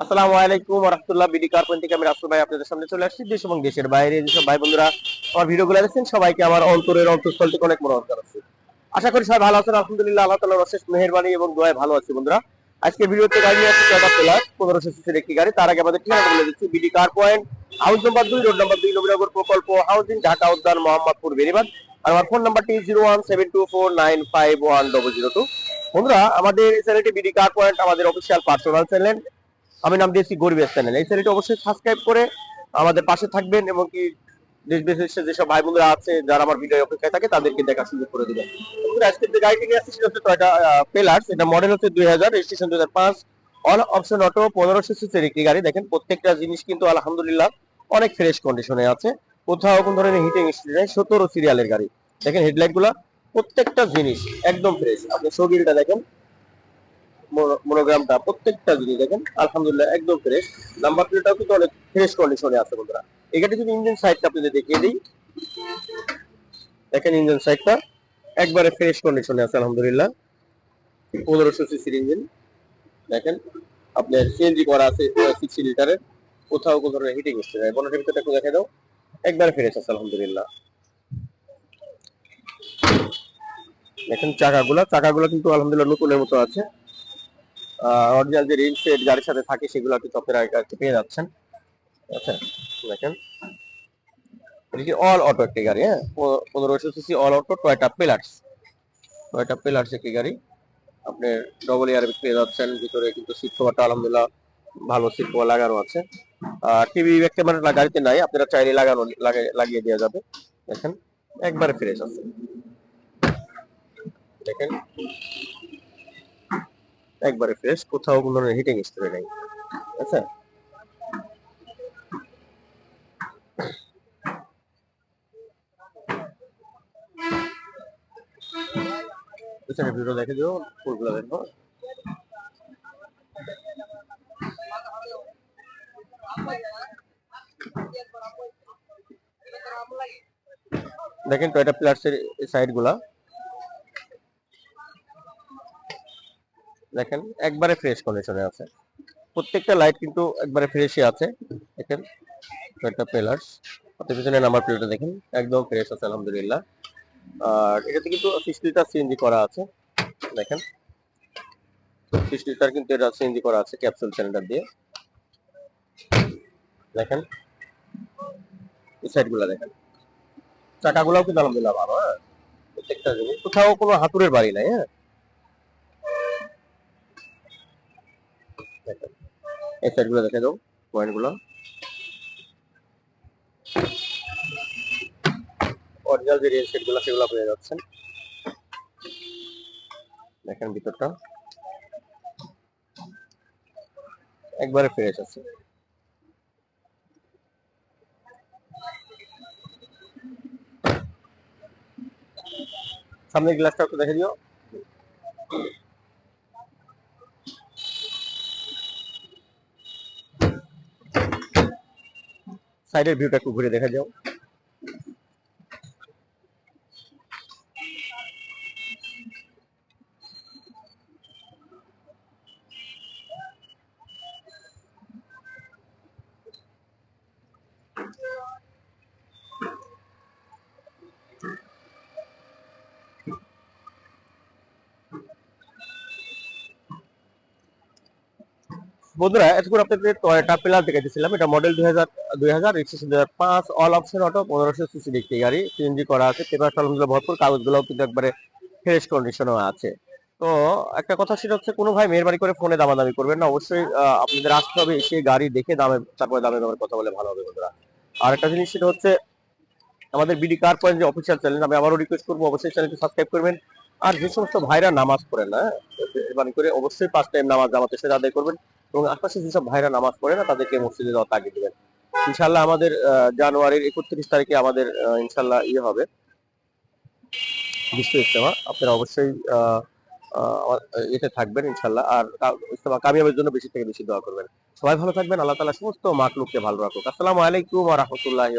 করি point number দুই number দুই, নবীনগর প্রকল্প ঢাকা মোহাম্মদপুর আমার phone zero one seven two four nine five one double zero two বন্ধুরা, আমাদের চ্যানেলটি বিডি কার পয়েন্ট আমাদের অফিসিয়াল পার্সোনাল চ্যানেল আমি নাম দিয়েছি গরিবের চ্যানেল। এই চ্যানেলটি অবশ্যই সাবস্ক্রাইব করে আমাদের পাশে থাকবেন এবং কি দেশ বিদেশে যেসব ভাই বোনরা আছে, যারা আমার ভিডিও অপেক্ষায় থাকে, তাদেরকে দেখা সুযোগ করে দিবেন। গাড়ি। দেখেন, প্রত্যেকটা জিনিস কিন্তু আলহামদুলিল্লাহ অনেক ফ্রেশ কন্ডিশনে আছে। কোথাও কোন হিটিং সতেরো সিরিয়ালের গাড়ি। দেখেন হেডলাইটগুলা প্রত্যেকটা জিনিস একদম ফ্রেশ আপনি শরীরটা দেখেন মনোগ্রামটা প্রত্যেকটা জিনিস দেখেন, আলহামদুলিল্লাহ একদম ফ্রেশ নাম্বার প্লেটটাও কিন্তু অনেক ফ্রেশ কন্ডিশনে আছে বন্ধুরা। গাড়ি যদি ইঞ্জিন সাইডটা আপনাদের দেখিয়ে দিই। দেখেন ইঞ্জিন সাইডটা একবারে ফ্রেশ কন্ডিশনে আছে, আলহামদুলিল্লাহ। পনেরোশো সিসির ইঞ্জিন দেখেন, আপনার সিএনজি করা আছে সিক্সটি লিটারের কোথাও কোনো ধরনের হিটিং হচ্ছে না বনেটের ভিতরটা একটু দেখে দাও। একবারে ফ্রেশ আছে, আলহামদুলিল্লাহ। দেখেন চাকাগুলা, চাকাগুলো কিন্তু আলহামদুলিল্লাহ নতুনের মতো আছে। অরিজিনাল যে রিল সেট গাড়ির সাথে থাকে সেগুলো কিন্তু আপনারা কাছে পেয়ে যাচ্ছেন। আচ্ছা দেখেন। অল অটো একটি গাড়ি হ্যাঁ? পনেরোশো CC all auto Toyota pillars Toyota pillars একটি গাড়ি। আপনি ডবল ইয়ার পেয়ে যাচ্ছেন, ভিতরে কিন্তু সিট কভারটা আলহামদুলিল্লাহ ভালো সিট কভার লাগানো আছে। আর টিভি ব্যাক ক্যামেরা গাড়িতে নাই, আপনারা চাইলে লাগানো লাগিয়ে দেওয়া যাবে। দেখেন, একবারে ফ্রেশ আছে। দেখেন। একবারে ফ্রেশ কোথাও কোনো ধরনের হিটিং স্টোরে নেই। আচ্ছা। পিছনে ভিডিও দেখে দিও ফুলগুলো দেখো দেখেন টয়টা প্লাসের সাইডগুলা। দেখেন, একবারে ফ্রেশ কন্ডিশনে আছে। প্রত্যেকটা লাইট কিন্তু একবারে ফ্রেশই আছে। দেখেন টয়টা প্লাস আপনি পিছনে নাম্বার প্লেটটা দেখেন, একদম ফ্রেশ আছে, আলহামদুলিল্লাহ। আর এটাতে কিন্তু সিক্স লিটার সিএনজি করা আছে। দেখেন সিক্স লিটার কিন্তু এটা সিএনজি করা আছে ক্যাপসুল সিলিন্ডার দিয়ে। দেখেন, এই সাইডগুলা দেখেন। চাকাগুলাও কিন্তু আলহামদুলিল্লাহ ভালো হ্যাঁ। প্রত্যেকটা জিনিস। কোথাও কোনো হাতুড়ের বাড়ি নাই হ্যাঁ। এই সাইডগুলো দেখে দাও পয়েন্টগুলো। অরিজিনাল যে রিয়েল সেটগুলো সেগুলো পেয়ে যাচ্ছেন। দেখেন ভিতরটা। একবারে ফ্রেশ আছে সামনের গ্লাসটা একটু দেখে দিও। সাইডের ভিউটা একটু ঘুরে দেখা যাও। বন্ধুরা, এতক্ষণ আপনাদের টয়োটা পিলার দেখাইতেছিলাম। এটা মডেল দুই হাজার দুই হাজার পাঁচ অল অপশন অটো পনেরোশো সিসি একটি গাড়ি সিএনজি করা আছে পেপার আলহামদুলিল্লাহ ভরপুর, কাগজগুলোও কিন্তু একবারে ফ্রেশ কন্ডিশনও আছে। তো একটা কথা সেটা হচ্ছে, কোনো ভাই মেহরবানি করে ফোনে দামাদামি করবেন না, অবশ্যই আপনাদের আসতে হবে, এসে গাড়ি দেখে দামে, তারপরে দামে দামের কথা বলে ভালো হবে বন্ধুরা। আর একটা জিনিস সেটা হচ্ছে, আমাদের বিডি কার পয়েন্ট যে অফিসিয়াল চ্যানেল আমি আবারও রিকোয়েস্ট করব, অবশ্যই চ্যানেলটি সাবস্ক্রাইব করবেন। আর যে সমস্ত ভাইরা নামাজ পড়েন না মেহরবানি করে অবশ্যই পাঁচ টাইম নামাজ জামাতের সাথে আদায় করবেন। এবং আশপাশে যেসব ভাইরা নামাজ পড়ে না, তাদেরকে মসজিদে যাওয়া তাগিদ দিবেন। ইনশাল্লাহ আমাদের জানুয়ারির একত্রিশ তারিখে আমাদের ইনশাল্লাহ ইয়ে হবে। বিশ্ব ইজতেমা। আপনারা অবশ্যই এতে থাকবেন ইনশাল্লাহ আর ইজতেমা কামিয়াবের জন্য বেশি থেকে বেশি দোয়া করবেন। সবাই ভালো থাকবেন। আল্লাহ তালা সমস্ত মাকলুককে ভালো রাখুক। আসসালামু আলাইকুম ওয়া রাহমাতুল্লাহি